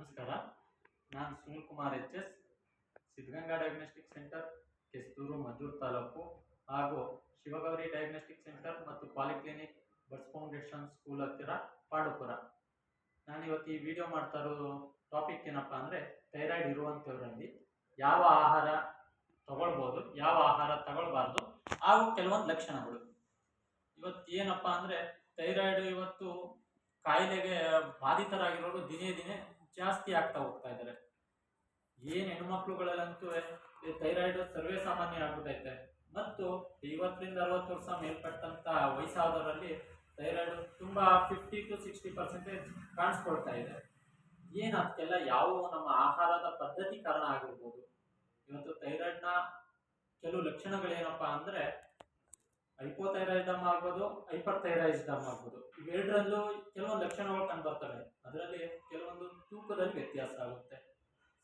ನಮಸ್ಕಾರ. ನಾನು Sunil Kumar H S, Siddaganga diagnostic centre Kesthur, Maddur taluk ಹಾಗೂ Shivagauri diagnostic centre ಮತ್ತು ಪಾಲಿಕ್ಲಿನಿಕ್ ಬಸ್ ಫೌಂಡೇಶನ್ ಸ್ಕೂಲ್ ಹತ್ತಿರ ಪಾಡುಪುರ. ನಾನು ಇವತ್ತು ಈ ವಿಡಿಯೋ ಮಾಡ್ತಾ ಇರೋ ಟಾಪಿಕ್ ಏನಪ್ಪ ಅಂದರೆ ಥೈರಾಯ್ಡ್ ಇರುವಂಥವರಲ್ಲಿ ಯಾವ ಆಹಾರ ತಗೊಳ್ಬೋದು, ಯಾವ ಆಹಾರ ತಗೊಳ್ಬಾರ್ದು ಹಾಗೂ ಕೆಲವೊಂದು ಲಕ್ಷಣಗಳು. ಇವತ್ತು ಏನಪ್ಪ ಅಂದರೆ ಥೈರಾಯ್ಡ್ ಇವತ್ತು ಕಾಯಿಲೆಗೆ ಬಾಧಿತರಾಗಿರೋರು ದಿನೇ ದಿನೇ ಜಾಸ್ತಿ ಆಗ್ತಾ ಹೋಗ್ತಾ ಇದ್ದಾರೆ. ಏನು ಹೆಣ್ಮಕ್ಳುಗಳಲ್ಲಂತೂ ಥೈರಾಯ್ಡ್ ಸರ್ವೇ ಸಾಮಾನ್ಯ ಆಗ್ಬಿಟ್ಟೈತೆ ಮತ್ತು ಐವತ್ತರಿಂದ ಅರವತ್ತು ವರ್ಷ ಮೇಲ್ಪಟ್ಟಂತ ವಯಸ್ಸಾದವರಲ್ಲಿ ಥೈರಾಯ್ಡ್ ತುಂಬಾ ಫಿಫ್ಟಿ ಟು ಸಿಕ್ಸ್ಟಿ ಪರ್ಸೆಂಟೇಜ್ ಕಾಣಿಸ್ಕೊಳ್ತಾ ಇದೆ. ಏನು ಅದಕ್ಕೆಲ್ಲ ಯಾವ ನಮ್ಮ ಆಹಾರದ ಪದ್ಧತಿ ಕಾರಣ ಆಗಿರ್ಬೋದು. ಇವತ್ತು ಥೈರಾಯ್ಡ್ನ ಕೆಲವು ಲಕ್ಷಣಗಳೇನಪ್ಪ ಅಂದರೆ ಹೈಪೋಥೈರಾಯ್ಡಮ್ ಆಗ್ಬೋದು ಹೈಪರ್ ಥೈರಾಯಿಸ್ಡಮ್ ಆಗ್ಬೋದು. ಇವೆರಡರಲ್ಲೂ ಕೆಲವೊಂದು ಲಕ್ಷಣಗಳು ಕಂಡು ಬರ್ತವೆ. ಅದರಲ್ಲಿ ಕೆಲವೊಂದು ತೂಕದಲ್ಲಿ ವ್ಯತ್ಯಾಸ ಆಗುತ್ತೆ.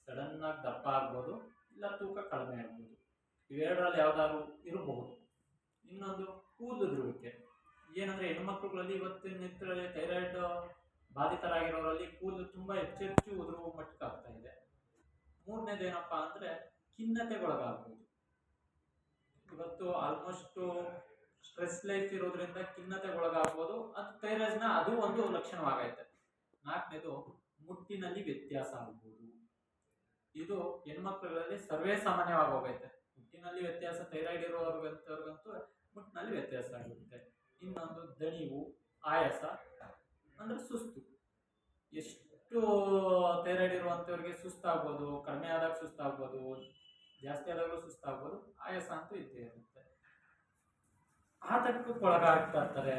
ಸಡನ್ ಆಗಿ ದಪ್ಪ ಆಗ್ಬೋದು, ಇಲ್ಲ ತೂಕ ಕಡಿಮೆ ಆಗ್ಬೋದು. ಇವೆರಡರಲ್ಲಿ ಯಾವ್ದಾದ್ರು ಇರಬಹುದು ಇನ್ನೊಂದು ಕೂದಲುದುರುವಿಕೆ ಏನಂದ್ರೆ ಹೆಣ್ಮಕ್ಳುಗಳಲ್ಲಿ ಇವತ್ತಿನ ನಿತ್ರದಲ್ಲಿ ಥೈರಾಯ್ಡ್ ಬಾಧಿತರಾಗಿರೋರಲ್ಲಿ ಕೂದಲು ತುಂಬಾ ಹೆಚ್ಚೆಚ್ಚು ಉದುರುವ ಮಟ್ಟಕ್ಕೆ ಆಗ್ತಾ ಇದೆ. ಮೂರನೇದು ಏನಪ್ಪಾ ಅಂದ್ರೆ ಖಿನ್ನತೆಗೊಳಗಾಗ್ಬೋದು. ಇವತ್ತು ಆಲ್ಮೋಸ್ಟ್ ಸ್ಟ್ರೆಸ್ ಲೈಫ್ ಇರೋದ್ರಿಂದ ಖಿನ್ನತೆಗೊಳಗಾಗ್ಬೋದು. ಅದು ಥೈರಾಯ್ಡ್ನ ಅದು ಒಂದು ಲಕ್ಷಣವಾಗೈತೆ. ನಾಲ್ಕನೇದು ಮುಟ್ಟಿನಲ್ಲಿ ವ್ಯತ್ಯಾಸ ಆಗ್ಬೋದು. ಇದು ಹೆಣ್ಮಕ್ಳುಗಳಲ್ಲಿ ಸರ್ವೇ ಸಾಮಾನ್ಯವಾಗಿ ಹೋಗೈತೆ. ಮುಟ್ಟಿನಲ್ಲಿ ವ್ಯತ್ಯಾಸ, ಥೈರಾಯ್ಡ್ ಇರೋರ್ಗಂತವ್ರಿಗಂತೂ ಮುಟ್ಟಿನಲ್ಲಿ ವ್ಯತ್ಯಾಸ ಆಗುತ್ತೆ. ಇನ್ನೊಂದು ದಣಿವು, ಆಯಾಸ, ಅಂದ್ರೆ ಸುಸ್ತು. ಎಷ್ಟು ಥೈರಾಯ್ಡ್ ಇರುವಂಥವ್ರಿಗೆ ಸುಸ್ತಾಗ್ಬೋದು, ಕಡಿಮೆ ಆದಾಗ ಸುಸ್ತಾಗ್ಬೋದು, ಜಾಸ್ತಿ ಆದಾಗಲೂ ಸುಸ್ತಾಗ್ಬೋದು, ಆಯಾಸ ಅಂತೂ ಇದ್ದೇ ಇರುತ್ತೆ ಆತಂಕಕ್ಕೆ ಒಳಗಾಗ್ತಾ ಇರ್ತಾರೆ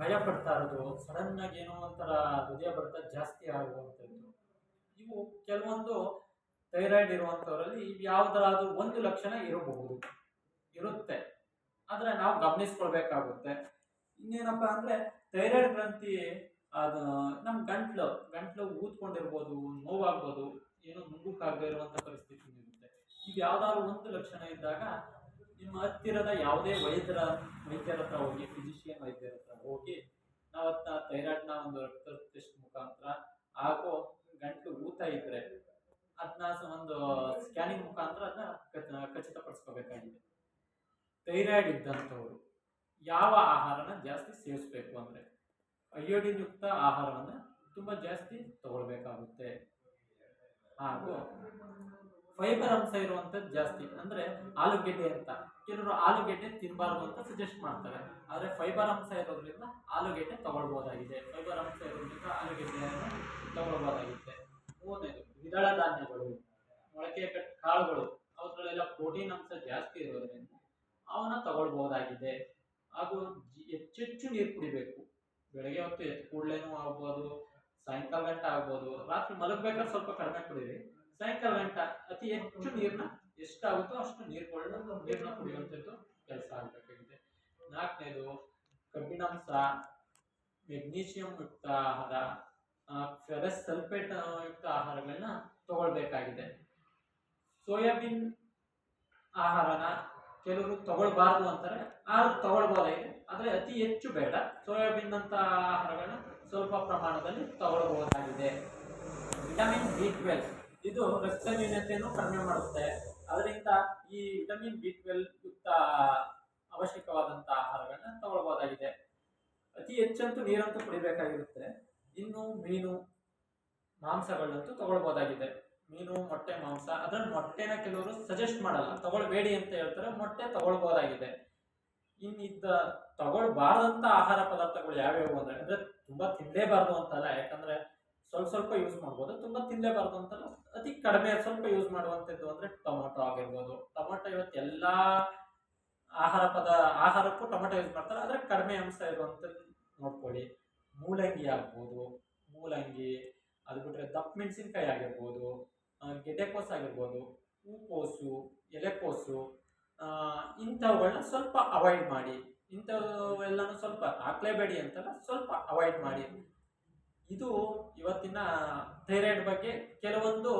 ಭಯ ಪಡ್ತಾ ಇರೋದು ಸಡನ್ ಆಗಿ ಏನೋ ಒಂಥರ ಹೃದಯ ಬರ್ತಾ ಜಾಸ್ತಿ ಆಗುವಂಥದ್ದು. ಇವು ಕೆಲವೊಂದು ಥೈರಾಯ್ಡ್ ಇರುವಂಥವರಲ್ಲಿ ಯಾವುದಾದ್ರೂ ಒಂದು ಲಕ್ಷಣ ಇರಬಹುದು, ಇರುತ್ತೆ. ಆದರೆ ನಾವು ಗಮನಿಸ್ಕೊಳ್ಬೇಕಾಗುತ್ತೆ. ಇನ್ನೇನಪ್ಪ ಅಂದರೆ ಥೈರಾಯ್ಡ್ ಗ್ರಂಥಿ, ಅದು ನಮ್ಮ ಗಂಟ್ಲು ಗಂಟ್ಲು ಊದ್ಕೊಂಡಿರ್ಬೋದು, ನೋವಾಗ್ಬೋದು, ಏನೋ ನುಗ್ಗಕ್ಕಾಗದೇ ಇರುವಂಥ ಪರಿಸ್ಥಿತಿ ಇರುತ್ತೆ ಈಗ ಯಾವ್ದಾದ್ರು ಒಂದು ಲಕ್ಷಣ ಇದ್ದಾಗ ನಿಮ್ಮ ಹತ್ತಿರದ ಯಾವುದೇ ವೈದ್ಯರ ವೈದ್ಯರ ಹತ್ರ ಹೋಗಿ ಫಿಸಿಷಿಯನ್ ವೈದ್ಯರ ಹತ್ರ ಹೋಗಿ ನಾವು ಅದನ್ನ ಥೈರಾಯ್ಡ್ನ ಒಂದು ರಕ್ತ ಟೆಸ್ಟ್ ಮುಖಾಂತರ ಹಾಗೂ ಗಂಟು ಊತ ಇದ್ರೆ ಅದನ್ನ ಒಂದು ಸ್ಕ್ಯಾನಿಂಗ್ ಮುಖಾಂತರ ಅದನ್ನ ಖಚಿತಪಡಿಸ್ಕೋಬೇಕಾಗಿದೆ. ಥೈರಾಯ್ಡ್ ಇದ್ದಂಥವ್ರು ಯಾವ ಆಹಾರನ ಜಾಸ್ತಿ ಸೇವಿಸ್ಬೇಕು ಅಂದರೆ? ಅಯೋಡಿನ್ ಯುಕ್ತ ಆಹಾರವನ್ನು ತುಂಬ ಜಾಸ್ತಿ ತಗೊಳ್ಬೇಕಾಗುತ್ತೆ. ಹಾಗೂ ಫೈಬರ್ ಅಂಶ ಇರುವಂಥದ್ದು ಜಾಸ್ತಿ. ಅಂದರೆ ಆಲೂಗೆಡ್ಡೆ ಅಂತ. ಕೆಲವರು ಆಲೂಗೆಡ್ಡೆ ತಿನ್ನಬಾರ್ದು ಅಂತ ಸಜೆಸ್ಟ್ ಮಾಡ್ತಾರೆ. ಆದರೆ ಫೈಬರ್ ಅಂಶ ಇರೋದ್ರಿಂದ ಆಲೂಗೆಡ್ಡೆ ತಗೊಳ್ಬೋದಾಗಿದೆ. ಫೈಬರ್ ಅಂಶ ಇರೋದ್ರಿಂದ ಆಲೂಗೆಡ್ಡೆಯನ್ನು ತಗೊಳ್ಬೋದಾಗಿದೆ. ದ್ವಿದಳ ಧಾನ್ಯಗಳು. ಮೊಳಕೆ ಕಾಳುಗಳು ಅವುಗಳೆಲ್ಲ ಪ್ರೋಟೀನ್ ಅಂಶ ಜಾಸ್ತಿ ಇರೋದ್ರಿಂದ ಅವನ್ನ ತಗೊಳ್ಬೋದಾಗಿದೆ. ಹಾಗೂ ಹೆಚ್ಚೆಚ್ಚು ನೀರು ಕುಡಿಬೇಕು. ಬೆಳಗ್ಗೆ ಹೊತ್ತು ಎತ್ತು ಕೂಡಲೇನೂ ಆಗ್ಬೋದು, ಸಾಯಂಕಾಲ ಗಂಟೆ ಆಗ್ಬೋದು, ರಾತ್ರಿ ಮಲಗಬೇಕಾದ್ರೆ ಸ್ವಲ್ಪ ಕಡಿಮೆ ಕುಡೀರಿ. ಸಾಯಂಕಾಲ ಗಂಟ ಅತಿ ಹೆಚ್ಚು ನೀರನ್ನ ಎಷ್ಟಾಗುತ್ತೋ ಅಷ್ಟು ನೀರುಗಳನ್ನ ನೀರನ್ನ ಕುಡಿಯುವಂಥದ್ದು ಕೆಲಸ ಆಗಬೇಕಾಗಿದೆ ನಾಲ್ಕನೇದು ಕಬ್ಬಿಣಾಂಶ ಮೆಗ್ನೀಷಿಯಂ ಯುಕ್ತ ಆಹಾರ ಫೆರಸ್ ಸಲ್ಫೇಟ್ ಯುಕ್ತ ಆಹಾರಗಳನ್ನ ತಗೊಳ್ಬೇಕಾಗಿದೆ. ಸೋಯಾಬೀನ್ ಆಹಾರನ ಕೆಲವರು ತಗೊಳ್ಬಾರ್ದು ಅಂತಾರೆ ಆದ್ರೂ ತಗೊಳ್ಬೋದಾಗಿದೆ ಆದರೆ ಅತಿ ಹೆಚ್ಚು ಬೇಡ. ಸೋಯಾಬೀನ್ ಅಂತ ಆಹಾರಗಳನ್ನ ಸ್ವಲ್ಪ ಪ್ರಮಾಣದಲ್ಲಿ ತಗೊಳ್ಬಹುದಾಗಿದೆ ವಿಟಮಿನ್ ಬಿ ಟ್ವೆಲ್ ಇದು ರಕ್ತಹೀನತೆಯನ್ನು ಕಡಿಮೆ ಮಾಡುತ್ತೆ. ಅದರಿಂದ ಈ ವಿಟಮಿನ್ ಬಿ ಟ್ವೆಲ್ ಯುಕ್ತ ಅವಶ್ಯಕವಾದಂಥ ಆಹಾರಗಳನ್ನ ತಗೊಳ್ಬೋದಾಗಿದೆ. ಅತಿ ಹೆಚ್ಚಂತೂ ನೀರಂತೂ ಕುಡಿಬೇಕಾಗಿರುತ್ತೆ. ಇನ್ನು ಮೀನು ಮಾಂಸಗಳನ್ನಂತೂ ತಗೊಳ್ಬೋದಾಗಿದೆ. ಮೀನು, ಮೊಟ್ಟೆ, ಮಾಂಸ ಅದ್ರಲ್ಲಿ ಮೊಟ್ಟೆನ ಕೆಲವರು ಸಜೆಸ್ಟ್ ಮಾಡಲ್ಲ. ತಗೊಳ್ಬೇಡಿ ಅಂತ ಹೇಳ್ತಾರೆ, ಮೊಟ್ಟೆ ತಗೊಳ್ಬೋದಾಗಿದೆ. ಇನ್ನಿದ್ದ ತಗೊಳ್ಬಾರ್ದಂತ ಆಹಾರ ಪದಾರ್ಥಗಳು ಯಾವ್ಯಾವು ಅಂದ್ರೆ ಅಂದ್ರೆ ತುಂಬಾ ತಿನ್ನಲೇಬಾರ್ದು ಅಂತಲ್ಲ. ಯಾಕಂದ್ರೆ ಸ್ವಲ್ಪ ಸ್ವಲ್ಪ ಯೂಸ್ ಮಾಡ್ಬೋದು. ತುಂಬ ತಿನ್ನಲೇಬಾರ್ದು ಅಂತಲ್ಲ ಅತಿ ಕಡಿಮೆ ಸ್ವಲ್ಪ ಯೂಸ್ ಮಾಡುವಂಥದ್ದು ಅಂದರೆ ಟೊಮೊಟೊ ಆಗಿರ್ಬೋದು. ಟೊಮೊಟೊ ಇವತ್ತು ಎಲ್ಲ ಆಹಾರ ಪದ, ಆಹಾರಕ್ಕೂ ಟೊಮೊಟೊ ಯೂಸ್ ಮಾಡ್ತಾರೆ. ಆದರೆ ಕಡಿಮೆ ಅಂಶ ಇರುವಂಥದ್ದು ನೋಡ್ಕೊಳ್ಳಿ. ಮೂಲಂಗಿ ಆಗ್ಬೋದು. ಮೂಲಂಗಿ, ಅದು ಬಿಟ್ಟರೆ ದಪ್ಪ ಮೆಣಸಿನ್ಕಾಯಿ ಆಗಿರ್ಬೋದು ಗೆಡ್ಡೆಕೋಸು ಆಗಿರ್ಬೋದು, ಹೂಕೋಸು, ಎಲೆಕೋಸು ಇಂಥವುಗಳನ್ನ ಸ್ವಲ್ಪ ಅವಾಯ್ಡ್ ಮಾಡಿ. ಇಂಥವೆಲ್ಲನೂ ಸ್ವಲ್ಪ ಹಾಕ್ಲೇಬೇಡಿ ಅಂತಲ್ಲ ಸ್ವಲ್ಪ ಅವಾಯ್ಡ್ ಮಾಡಿ. ಇದು ಇವತ್ತಿನ ಥೈರಾಯ್ಡ್ ಬಗ್ಗೆ ಕೆಲವೊಂದು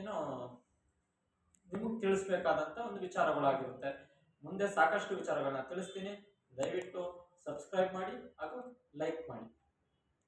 ಏನು ನಿಮಗೆ ತಿಳಿಸ್ಬೇಕಾದಂಥ ಒಂದು ವಿಚಾರಗಳಾಗಿರುತ್ತೆ. ಮುಂದೆ ಸಾಕಷ್ಟು ವಿಚಾರಗಳನ್ನ ತಿಳಿಸ್ತೀನಿ. ದಯವಿಟ್ಟು ಸಬ್ಸ್ಕ್ರೈಬ್ ಮಾಡಿ ಹಾಗೂ ಲೈಕ್ ಮಾಡಿ.